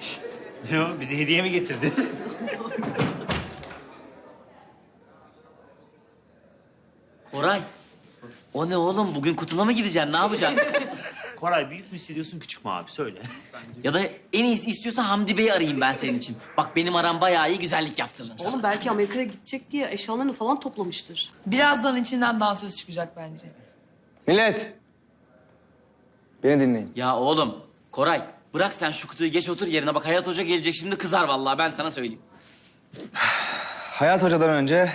Şşt, ne o? Bize hediye mi getirdin? Koray. O ne oğlum? Bugün kutuna mı gideceksin? Ne yapacaksın? Koray büyük mü hissediyorsun küçük mü abi? Söyle. ya da en iyisi istiyorsan Hamdi Bey'i arayayım ben senin için. Bak benim aram bayağı iyi güzellik yaptırırım sana. Oğlum belki Amerika'ya gidecek diye eşyalarını falan toplamıştır. Birazdan içinden dansöz çıkacak bence. Millet. Beni dinleyin. Ya oğlum Koray bırak sen şu kutuyu geç otur yerine bak Hayat Hoca gelecek şimdi kızar vallahi ben sana söyleyeyim. Hayat Hoca'dan önce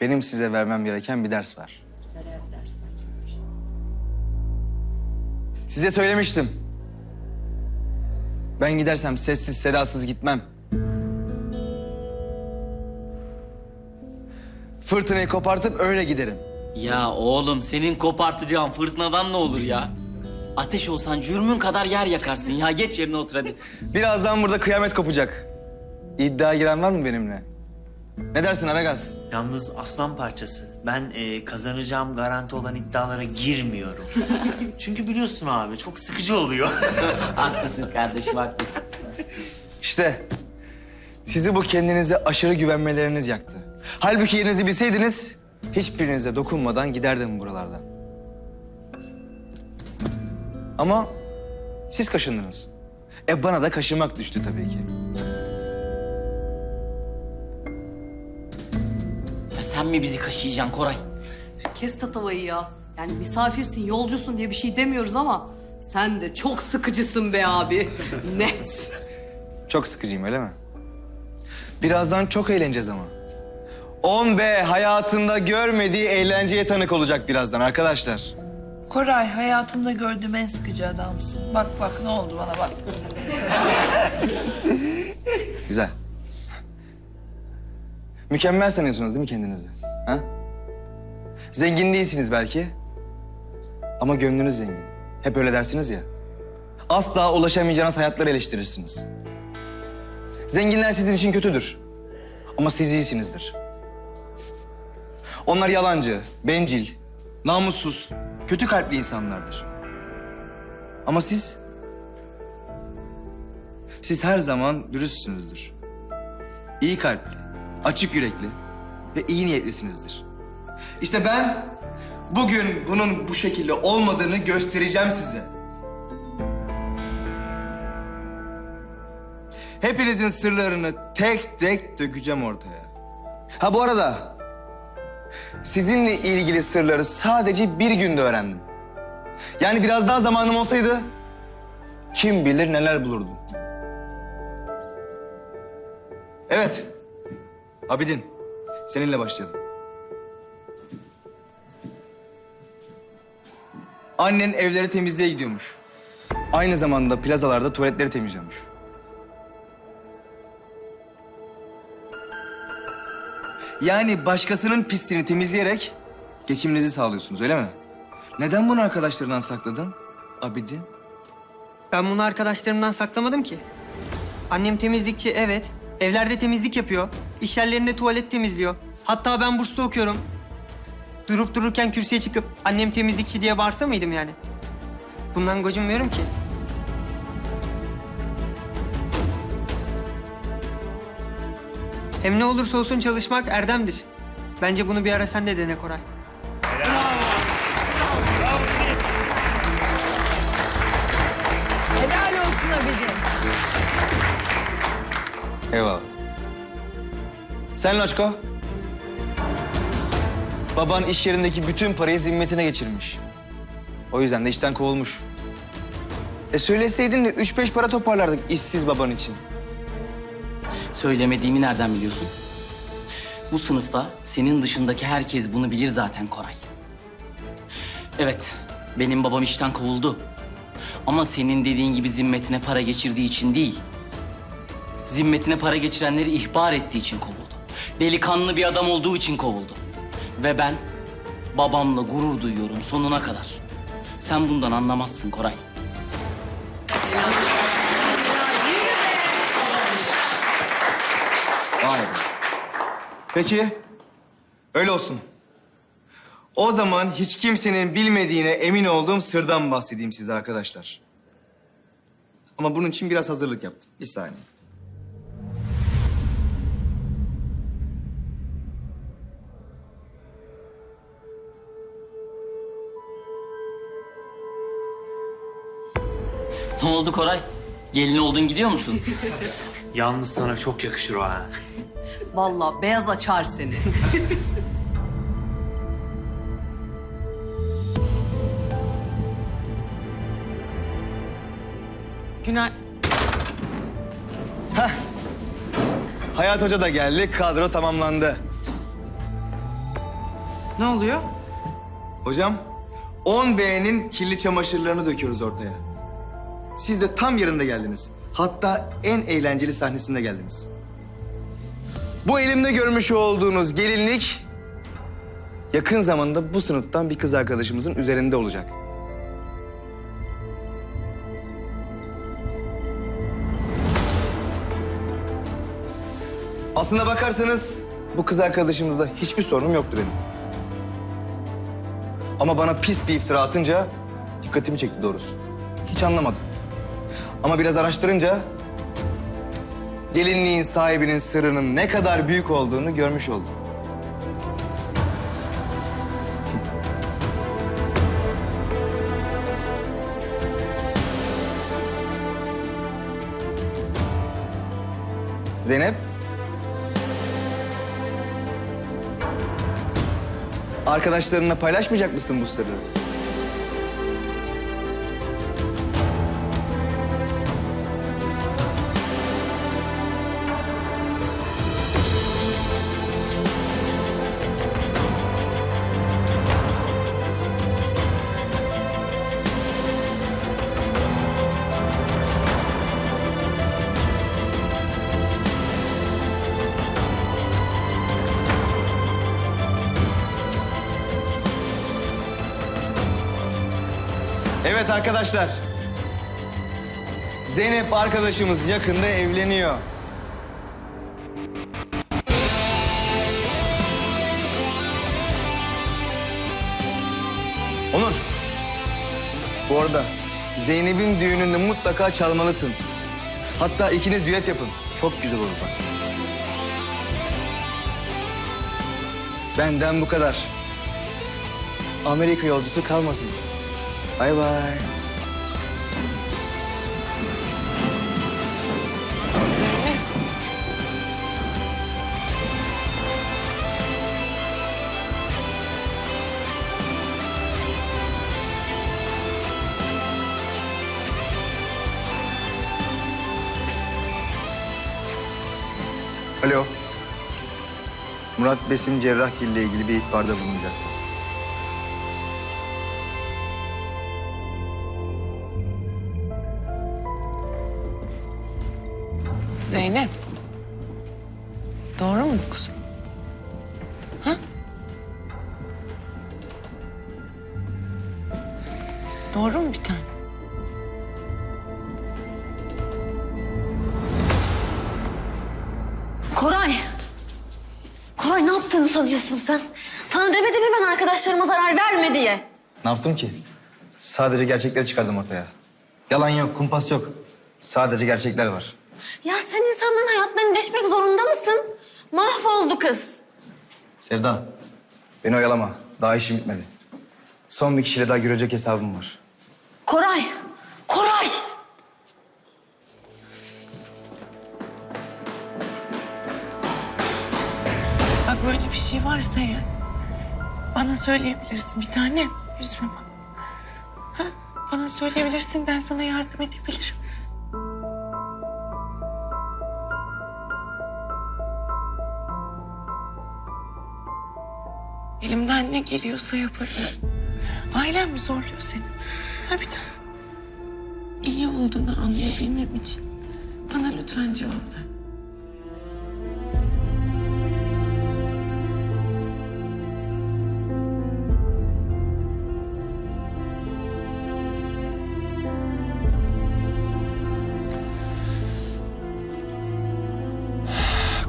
benim size vermem gereken bir ders var. Size söylemiştim. Ben gidersem sessiz sedasız gitmem. Fırtınayı kopartıp öyle giderim. Ya oğlum senin kopartacağın fırtınadan ne olur ya? Ateş olsan cürmün kadar yer yakarsın ya. Geç yerine otur hadi. Birazdan burada kıyamet kopacak. İddia giren var mı benimle? Ne dersin Aragaz? Yalnız aslan parçası. Ben e, kazanacağım garanti olan iddialara girmiyorum. Çünkü biliyorsun abi çok sıkıcı oluyor. haklısın kardeşim haklısın. İşte sizi bu kendinize aşırı güvenmeleriniz yaktı. Halbuki yerinizi bilseydiniz hiçbirinize dokunmadan giderdim buralardan. Ama siz kaşındınız. E bana da kaşımak düştü tabii ki. Ya sen mi bizi kaşıyacaksın Koray? Kes tatavayı ya. Yani misafirsin, yolcusun diye bir şey demiyoruz ama... ...sen de çok sıkıcısın be abi. Net. Çok sıkıcıyım öyle mi? Birazdan çok eğleneceğiz ama. 10B hayatında görmediği eğlenceye tanık olacak birazdan arkadaşlar. Koray hayatımda gördüğüm en sıkıcı adamsın. Bak bak ne oldu bana bak. Güzel. Mükemmel sanıyorsunuz değil mi kendinizi? Ha? Zengin değilsiniz belki. Ama gönlünüz zengin. Hep öyle dersiniz ya. Asla ulaşamayacağınız hayatları eleştirirsiniz. Zenginler sizin için kötüdür. Ama siz iyisinizdir. Onlar yalancı, bencil, namussuz, kötü kalpli insanlardır. Ama siz siz her zaman dürüstsünüzdür. İyi kalpli, açık yürekli ve iyi niyetlisinizdir. İşte ben bugün bunun bu şekilde olmadığını göstereceğim size. Hepinizin sırlarını tek tek dökeceğim ortaya. Ha bu arada sizinle ilgili sırları sadece bir günde öğrendim. Yani biraz daha zamanım olsaydı kim bilir neler bulurdum. Evet. Abidin, seninle başlayalım. Annen evleri temizliğe gidiyormuş. Aynı zamanda plazalarda tuvaletleri temizliyormuş. Yani başkasının pisliğini temizleyerek geçiminizi sağlıyorsunuz öyle mi? Neden bunu arkadaşlarından sakladın Abidin? Ben bunu arkadaşlarımdan saklamadım ki. Annem temizlikçi evet. Evlerde temizlik yapıyor. İş yerlerinde tuvalet temizliyor. Hatta ben burslu okuyorum. Durup dururken kürsüye çıkıp annem temizlikçi diye bağırsa mıydım yani? Bundan gocunmuyorum ki. Hem ne olursa olsun çalışmak erdemdir. Bence bunu bir ara sen de dene Koray. Helal olsun Abidin. Eyvallah. Sen Loçko? Baban iş yerindeki bütün parayı zimmetine geçirmiş. O yüzden de işten kovulmuş. E söyleseydin de üç beş para toparlardık işsiz baban için. Söylemediğimi nereden biliyorsun? Bu sınıfta senin dışındaki herkes bunu bilir zaten Koray. Evet, benim babam işten kovuldu. Ama senin dediğin gibi zimmetine para geçirdiği için değil. Zimmetine para geçirenleri ihbar ettiği için kovuldu. Delikanlı bir adam olduğu için kovuldu. Ve ben babamla gurur duyuyorum sonuna kadar. Sen bundan anlamazsın Koray. Peki, öyle olsun. O zaman hiç kimsenin bilmediğine emin olduğum sırdan bahsedeyim size arkadaşlar. Ama bunun için biraz hazırlık yaptım. Bir saniye. Ne oldu Koray? Gelin oldun gidiyor musun? Yalnız sana çok yakışır o ha. Vallahi beyaz açar seni. Günay. Hayat Hoca da geldi. Kadro tamamlandı. Ne oluyor? Hocam 10 B'nin kirli çamaşırlarını döküyoruz ortaya. Siz de tam yerinde geldiniz. Hatta en eğlenceli sahnesinde geldiniz. Bu elimde görmüş olduğunuz gelinlik yakın zamanda bu sınıftan bir kız arkadaşımızın üzerinde olacak. Aslına bakarsanız bu kız arkadaşımızla hiçbir sorunum yoktu benim. Ama bana pis bir iftira atınca dikkatimi çekti doğrusu. Hiç anlamadım. Ama biraz araştırınca gelinliğin sahibinin sırrının ne kadar büyük olduğunu görmüş oldum. Zeynep. Arkadaşlarınla paylaşmayacak mısın bu sırrı? Arkadaşlar. Zeynep arkadaşımız yakında evleniyor. Onur. Bu arada Zeynep'in düğününde mutlaka çalmalısın. Hatta ikiniz düet yapın. Çok güzel olur bak. Benden bu kadar. Amerika yolcusu kalmasın. Bay bay. Murat Besim Cerrahgil ile ilgili bir ihbarda bulunacak. Zeynep. Doğru mu kuzum? Ha? Doğru mu yaptığını sanıyorsun sen? Sana demedim mi ben arkadaşlarıma zarar verme diye? Ne yaptım ki? Sadece gerçekleri çıkardım ortaya. Yalan yok, kumpas yok. Sadece gerçekler var. Ya sen insanların hayatlarını deşmek zorunda mısın? Mahvoldu kız. Sevda, beni oyalama. Daha işim bitmedi. Son bir kişiyle daha görecek hesabım var. Koray. Koray. Böyle bir şey varsa ya. Bana söyleyebilirsin bir tanem. Üzme bana. Söyleyebilirsin ben sana yardım edebilirim. Elimden ne geliyorsa yaparım. Ailem mi zorluyor seni? Ha bir tane. İyi olduğunu anlayabilmem için bana lütfen cevap ver.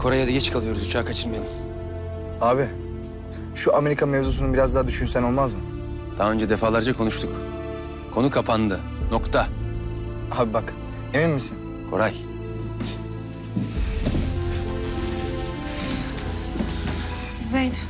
Kore'ye de geç kalıyoruz. Uçağı kaçırmayalım. Abi, şu Amerika mevzusunu biraz daha düşünsen olmaz mı? Daha önce defalarca konuştuk. Konu kapandı. Nokta. Abi bak, Emin misin? Koray. Zeynep. Zeynep.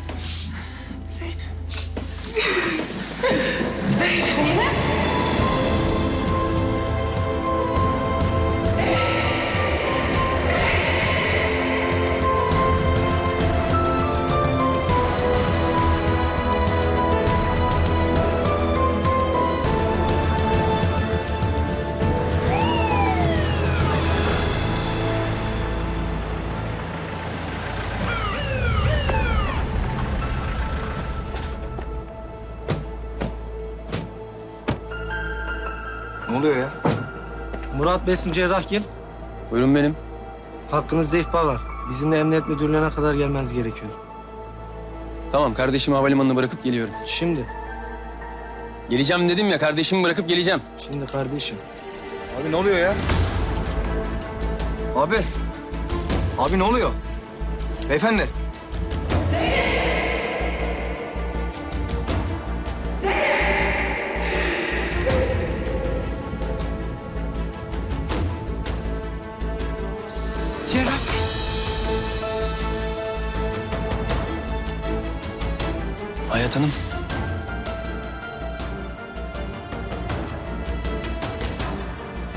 Ne oluyor ya? Murat Besim Cerrahgil. Buyurun benim. Hakkınızda ihbar var. Bizimle emniyet müdürlüğüne kadar gelmeniz gerekiyor. Tamam kardeşimi havalimanına bırakıp geliyorum. Şimdi, Geleceğim dedim ya kardeşimi bırakıp geleceğim. şimdi kardeşim. Abi ne oluyor ya? Abi. Abi ne oluyor? Beyefendi.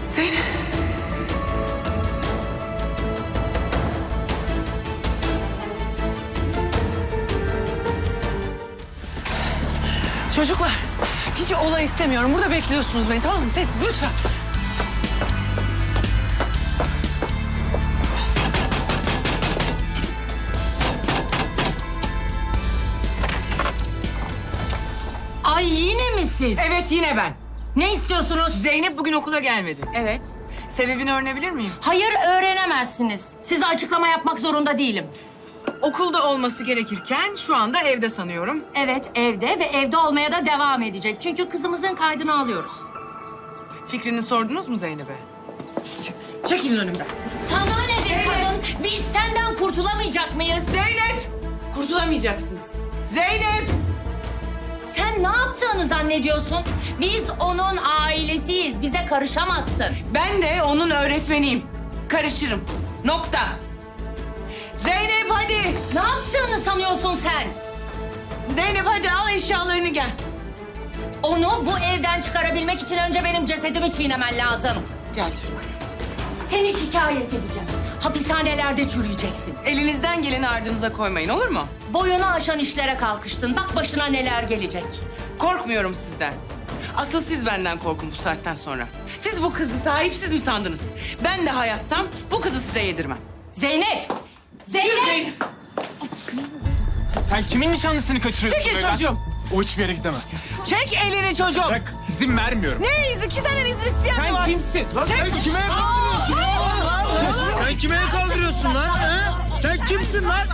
Zeynep. Çocuklar, hiç olay istemiyorum. Burada bekliyorsunuz beni, tamam mı? Sessiz lütfen. Ay yine mi siz? Evet yine ben. Ne istiyorsunuz? Zeynep bugün okula gelmedi. Evet. Sebebini öğrenebilir miyim? Hayır öğrenemezsiniz. Size açıklama yapmak zorunda değilim. Okulda olması gerekirken şu anda evde sanıyorum. Evet evde ve evde olmaya da devam edecek. Çünkü kızımızın kaydını alıyoruz. Fikrini sordunuz mu Zeynep'e? Çek, çekilin önümden. Sana ne be kadın? Biz senden kurtulamayacak mıyız? Zeynep! Kurtulamayacaksınız. Zeynep! Sen ne yaptığını zannediyorsun? Biz onun ailesiyiz. Bize karışamazsın. Ben de onun öğretmeniyim. Karışırım. Nokta. Zeynep hadi! Ne yaptığını sanıyorsun sen? Zeynep hadi al eşyalarını gel. Onu bu evden çıkarabilmek için önce benim cesedimi çiğnemen lazım. Gel canım. Seni şikayet edeceğim. Hapishanelerde çürüyeceksin. Elinizden geleni ardınıza koymayın olur mu? Boyunu aşan işlere kalkıştın. Bak başına neler gelecek. Korkmuyorum sizden. Asıl siz benden korkun bu saatten sonra. Siz bu kızı sahipsiz mi sandınız? Ben de hayatsam bu kızı size yedirmem. Zeynep! Zeynep! Zeynep! Sen kimin nişanlısını kaçırıyorsun Çekil çocuğum. O hiçbir yere gidemez. Çek elini çocuğum. Bırak izin vermiyorum. Ne izi? Ki senden izin isteyen mi Sen var? kimsin? Lan sen kime Sen kime el kaldırıyorsun lan? He? Sen kimsin lan?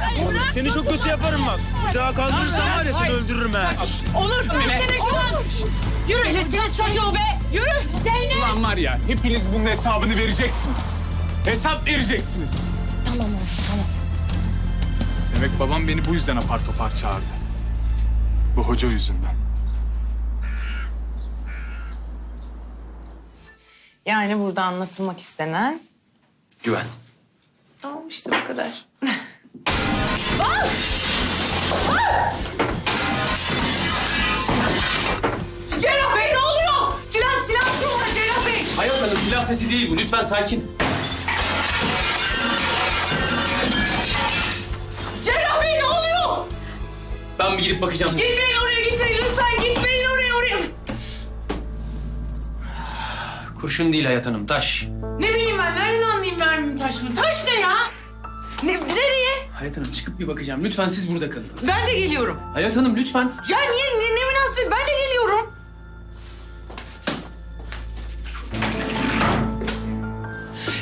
Seni çok kötü yaparım bak. Bir daha kaldırırsan var ya seni öldürürüm ha. Olur. Seni şu an! Yürü! Delirttiniz çocuğu be! Yürü. Zeynep! Ulan var ya hepiniz bunun hesabını vereceksiniz. Hesap vereceksiniz. Tamam oğlum, tamam. Demek babam beni bu yüzden apar topar çağırdı. Bu hoca yüzünden. Yani burada anlatılmak istenen... Güven. Tamam işte bu kadar. Cerrah Bey ne oluyor? Silah, silah atıyorlar Cerrah Bey. Hayat Hanım silah sesi değil bu. Lütfen sakin. Cerrah Bey ne oluyor? Ben bir gidip bakacağım. Gitmeyin Kurşun değil Hayat Hanım taş. Ne bileyim ben nereden anlayayım merminin taş mı? Taş ne ya? Ne, nereye? Hayat Hanım çıkıp bir bakacağım. Lütfen siz burada kalın. Ben de geliyorum. Hayat Hanım lütfen. Ya niye, ne, ne münasebet? Ben de geliyorum.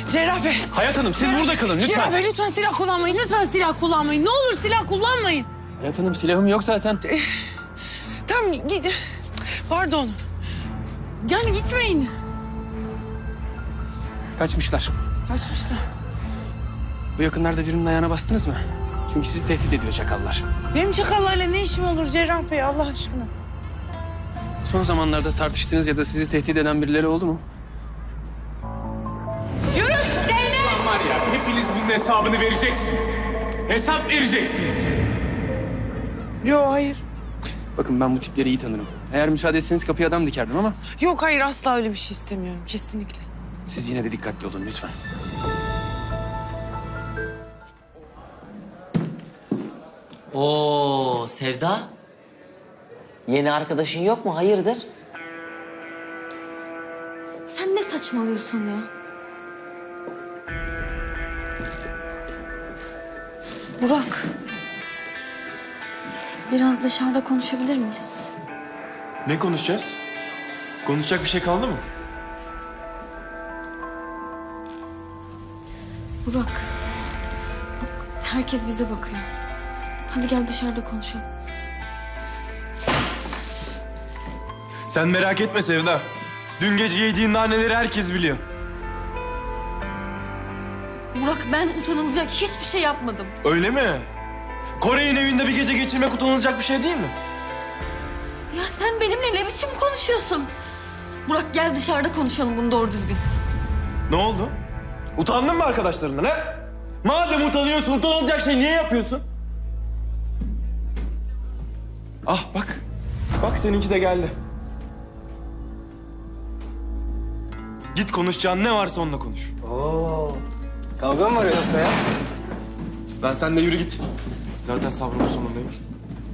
Cerrah Bey. Hayat Hanım siz burada kalın Cerrah lütfen. Bey lütfen silah kullanmayın. Lütfen silah kullanmayın. Ne olur silah kullanmayın. Hayat Hanım silahım yok zaten. Tamam git. Pardon. Yani gitmeyin. Kaçmışlar. Kaçmışlar. Bu yakınlarda birinin ayağına bastınız mı? Çünkü sizi tehdit ediyor çakallar. Benim çakallarla ne işim olur Cerrah Bey Allah aşkına? Son zamanlarda tartıştığınız ya da sizi tehdit eden birileri oldu mu? hepiniz bunun hesabını vereceksiniz. Hesap vereceksiniz. Yok hayır. Bakın ben bu tipleri iyi tanırım. Eğer müsaade etseniz kapıya adam dikerdim ama Yok hayır asla öyle bir şey istemiyorum kesinlikle. Siz yine de dikkatli olun lütfen. Oo Sevda. Yeni arkadaşın yok mu? Hayırdır? Sen ne saçmalıyorsun ya? Burak. Biraz dışarıda konuşabilir miyiz? Ne konuşacağız? Konuşacak bir şey kaldı mı? Burak. Herkes bize bakıyor. Hadi gel dışarıda konuşalım. Sen merak etme Sevda. Dün gece yediğin naneleri herkes biliyor. Burak ben utanılacak hiçbir şey yapmadım. Öyle mi? Kore'nin evinde bir gece geçirmek utanılacak bir şey değil mi? Ya sen benimle ne biçim konuşuyorsun? Burak gel dışarıda konuşalım bunu doğru düzgün. Ne oldu? Utandın mı arkadaşlarından ha? Madem utanıyorsun, utanılacak şey niye yapıyorsun? Ah bak. Bak seninki de geldi. Git konuşacağın ne varsa onunla konuş. Oo. Kavga mı var yoksa ya? Ben sen de yürü git. Zaten sabrımın sonundayım.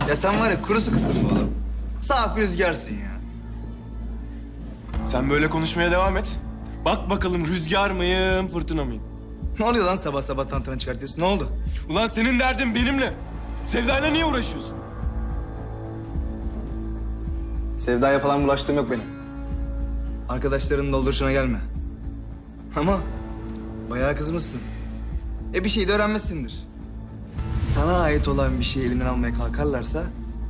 Ya sen var ya kurusu kızsın bu oğlum. Saf rüzgarsın ya. Sen böyle konuşmaya devam et. Bak bakalım rüzgar mıyım, fırtına mıyım? Ne oluyor lan sabah sabah tantana çıkartıyorsun? Ne oldu? Ulan senin derdin benimle. Sevdayla niye uğraşıyorsun? Sevdaya falan bulaştığım yok benim. Arkadaşlarının dolduruşuna gelme. Ama bayağı kızmışsın. E bir şey de öğrenmişsindir. Sana ait olan bir şeyi elinden almaya kalkarlarsa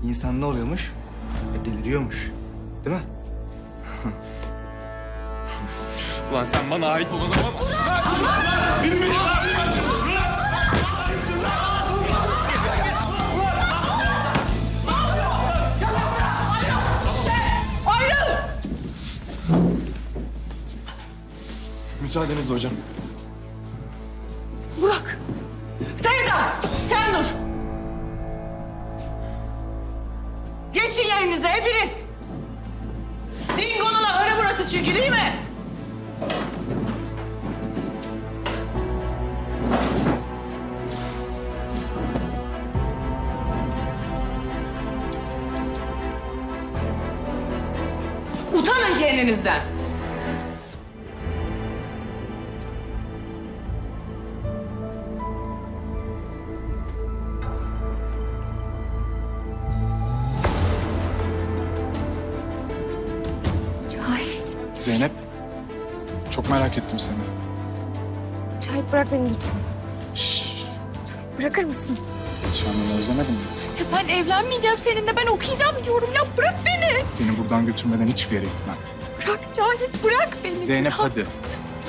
insan ne oluyormuş? E deliriyormuş. Değil mi? Ulan sen bana ait olan olamazsın. Benim benim Müsaadenizle hocam. Burak. Sevda sen dur. Geçin yerinize hepiniz. Dingo'nun ahırı burası çünkü değil mi? Kendinizden. Cahit. Zeynep, çok merak ettim seni. Cahit bırak beni lütfen. Cahit bırakır mısın? Nişanlını özlemedin mi? Ya ben evlenmeyeceğim seninle. Ben okuyacağım diyorum. Ya bırak beni. Seni buradan götürmeden hiçbir yere gitmem. Bırak Cahit bırak beni. Zeynep Bırak, hadi.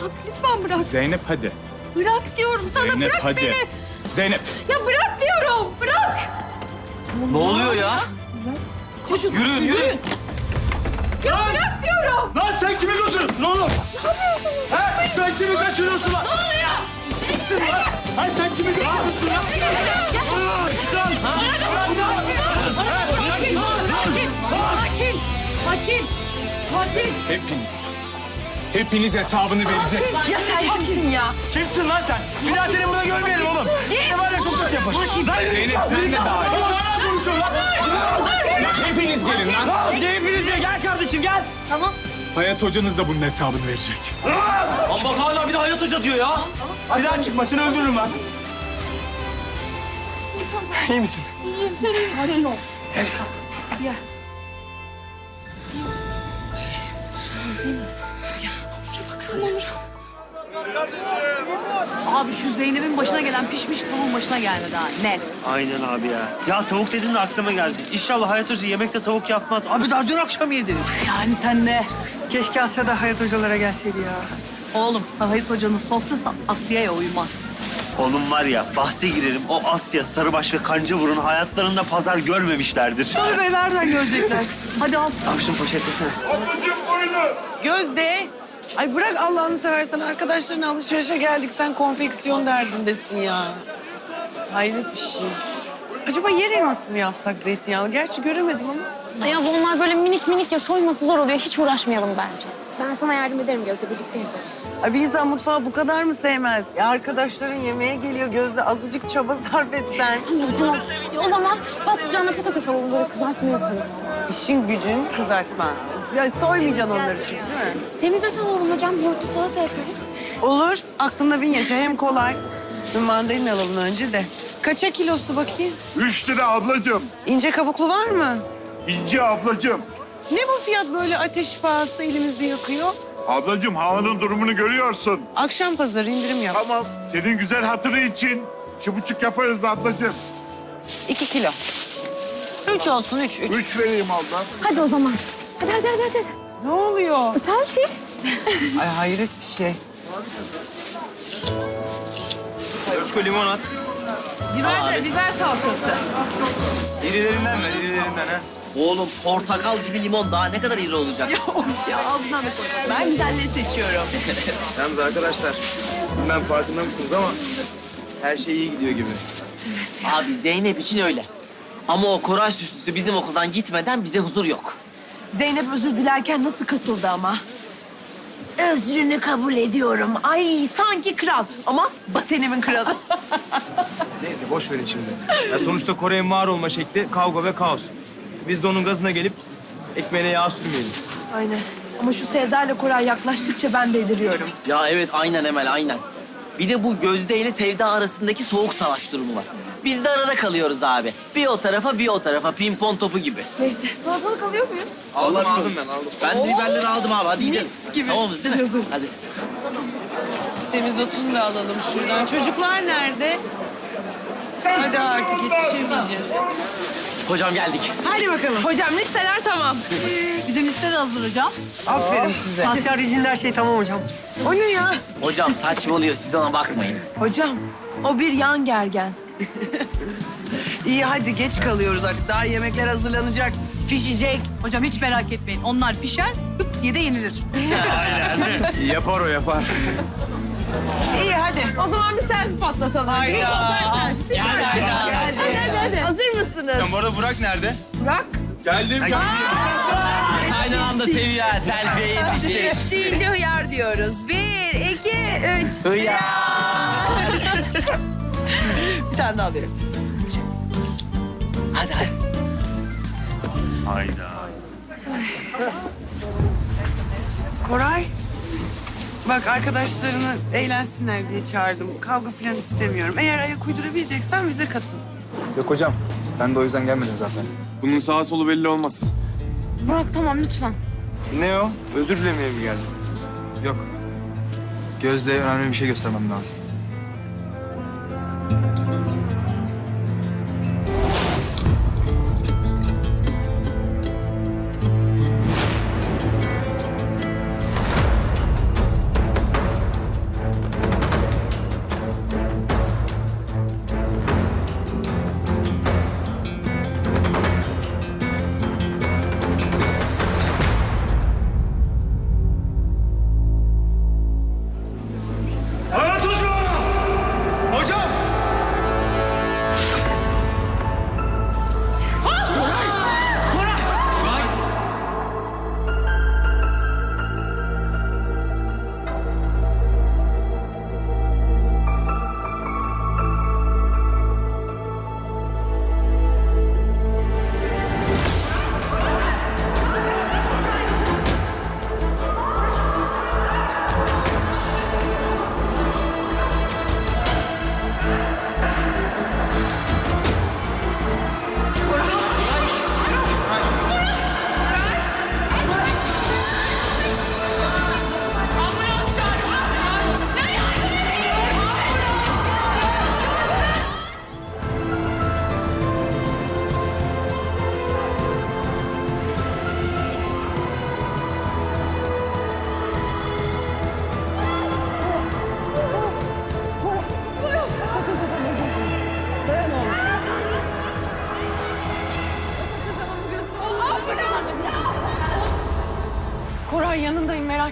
Bırak lütfen bırak. Zeynep hadi. Bırak diyorum sana Zeynep bırak hadi. beni. Zeynep. Ya bırak diyorum. Bırak. Ne oluyor ya? Koşun. Yürüyün, yürüyün. Ya bırak diyorum. Lan sen kimi götürüyorsun oğlum? Ha? Sen kimi kaçırıyorsun lan? Ne oluyor? Kimsin lan? Ha sen kimi götürüyorsun lan? Sakin. Hepiniz. Hepiniz hesabını vereceksiniz. Ya sen kimsin ya? Kimsin lan sen? Bir daha seni burada görmeyelim oğlum. Ne var ya çok kötü yapar. Zeynep sen de dahil. Hala konuşuyor lan. Hepiniz gelin lan. Hepiniz de gel kardeşim gel. Hayat hocanız da bunun hesabını verecek. Lan bak hala bir de hayat hoca diyor ya. Bir daha çıkma seni öldürürüm lan. İyi misin? İyiyim sen iyi misin? Abi şu Zeynep'in başına gelen pişmiş tavuğun başına gelmedi ha. Net. Aynen abi ya. Ya tavuk dedin de aklıma geldi. İnşallah Hayat Hoca yemekte tavuk yapmaz. Abi daha dün akşam yedi. Yani sen de. Keşke Asya da Hayat hocalara gelseydi ya. Oğlum Hayat Hoca'nın sofrası Asya'ya uymaz. Oğlum var ya bahse girerim. O Asya, Sarıbaş ve Kancaburun hayatlarında pazar görmemişlerdir. Tabii be nereden görecekler? Hadi al. Tavşın poşetlesene. Gözde Ay bırak Allah'ını seversen arkadaşlarına alışverişe geldik. Sen konfeksiyon derdindesin ya. Hayret bir şey. Acaba yer elması mı yapsak zeytinyağlı? Gerçi göremedim ama. Ay abla onlar böyle minik minik ya soyması zor oluyor. Hiç uğraşmayalım bence. Ben sana yardım ederim Gözde. Birlikte yaparız. Ay bir insan mutfağı bu kadar mı sevmez? Ya arkadaşların yemeğe geliyor Gözde. Azıcık çaba sarf etsen. Tamam tamam. E, o zaman patlıcanla patates alalım böyle kızartma yaparız. İşin gücün kızartma. Ya soymayacaksın onları şimdi değil mi? Semizot alalım hocam. Yoğurtlu salata yaparız. Olur. Aklında bin yaşa. Hem kolay. Bir mandalina alalım önce de. Kaça kilosu bakayım? Üç lira ablacığım. İnce kabuklu var mı? İnci ablacığım. Ne bu fiyat böyle ateş pahası elimizi yakıyor? Ablacığım havanın durumunu görüyorsun. Akşam pazarı indirim yap. Tamam. Senin güzel hatırı için iki buçuk yaparız ablacığım. İki kilo. Üç olsun, üç, üç. Üç vereyim abla. Hadi o zaman. Hadi hadi hadi. hadi. Ne oluyor? Selfie. Ay hayret bir şey. Ölçko limon at. Biber de biber salçası. İrilerinden ver, irilerinden ha. Oğlum portakal gibi limon daha ne kadar iri olacak? Ya ağzına da koy. Ben güzelleri seçiyorum. Yalnız arkadaşlar, bilmem farkında mısınız ama her şey iyi gidiyor gibi. Abi Zeynep için öyle. Ama o Koray süslüsü bizim okuldan gitmeden bize huzur yok. Zeynep özür dilerken nasıl kasıldı ama. Özrünü kabul ediyorum. Ay sanki kral ama basenimin kralı. Neyse boş verin şimdi. Ya sonuçta Kore'nin var olma şekli kavga ve kaos. Biz de onun gazına gelip ekmeğine yağ sürmeyelim. Aynen. Ama şu Sevda ile Koray yaklaştıkça ben deliriyorum. Ya evet aynen Emel aynen. Bir de bu Gözde ile Sevda arasındaki soğuk savaş durumu var. Biz de arada kalıyoruz abi. Bir o tarafa bir o tarafa pimpon topu gibi. Neyse salatalık alıyor muyuz? Aldım aldım ben aldım. Ben de biberleri aldım abi hadi gidelim. Tamamız değil mi? Hadi. Semizotunu da alalım şuradan. Çocuklar nerede? Hadi artık yetişemeyeceğiz. Hocam geldik. Hadi bakalım. Hocam listeler tamam. Bizim liste de hazır hocam. Aferin size. Asya haricinde her şey tamam hocam. O ne ya? Hocam saçmalıyor siz ona bakmayın. Hocam o bir yan gergen. İyi hadi geç kalıyoruz artık. Daha yemekler hazırlanacak, pişecek. Hocam hiç merak etmeyin. Onlar pişer, hıp diye de yenilir. yapar o yapar. İyi hadi. O zaman bir selfie patlatalım. Hayda. Hadi hadi. Hadi hadi. Hazır mısınız? Bu arada Burak nerede? Burak. Geldim geldim. Aynı anda seviyor ha selfie'ye yetişti. Üç deyince hıyar diyoruz. Bir, iki, üç. Hıyar. Bir tane daha alıyorum. Hadi hadi. Hayda. Koray. Bak arkadaşlarını eğlensinler diye çağırdım. Kavga falan istemiyorum. Eğer ayak uydurabileceksen bize katıl. Yok hocam, ben de o yüzden gelmedim zaten. Bunun sağa solu belli olmaz. Burak tamam lütfen. Ne o? Özür dilemeye mi geldin? Yok. Gözde önemli bir şey göstermem lazım.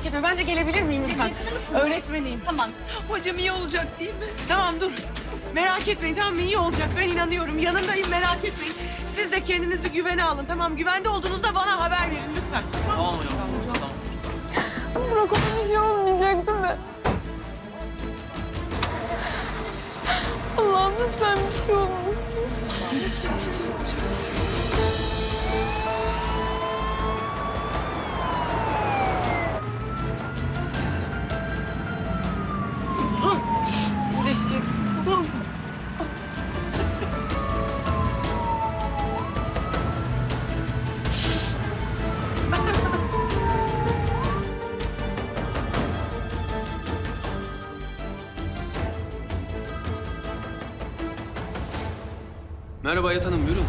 Merak etme. Ben de gelebilir miyim lütfen? Öğretmeniyim. Tamam. Hocam iyi olacak değil mi? Tamam dur. Merak etmeyin tamam mı? İyi olacak. Ben inanıyorum. Yanındayım merak etmeyin. Siz de kendinizi güvene alın tamam Güvende olduğunuzda bana haber verin lütfen. Tamam hocam. Tamam. Burak ona bir şey olmayacak değil mi? Allah'ım lütfen bir şey olmasın. Merhaba Hayat Hanım buyurun.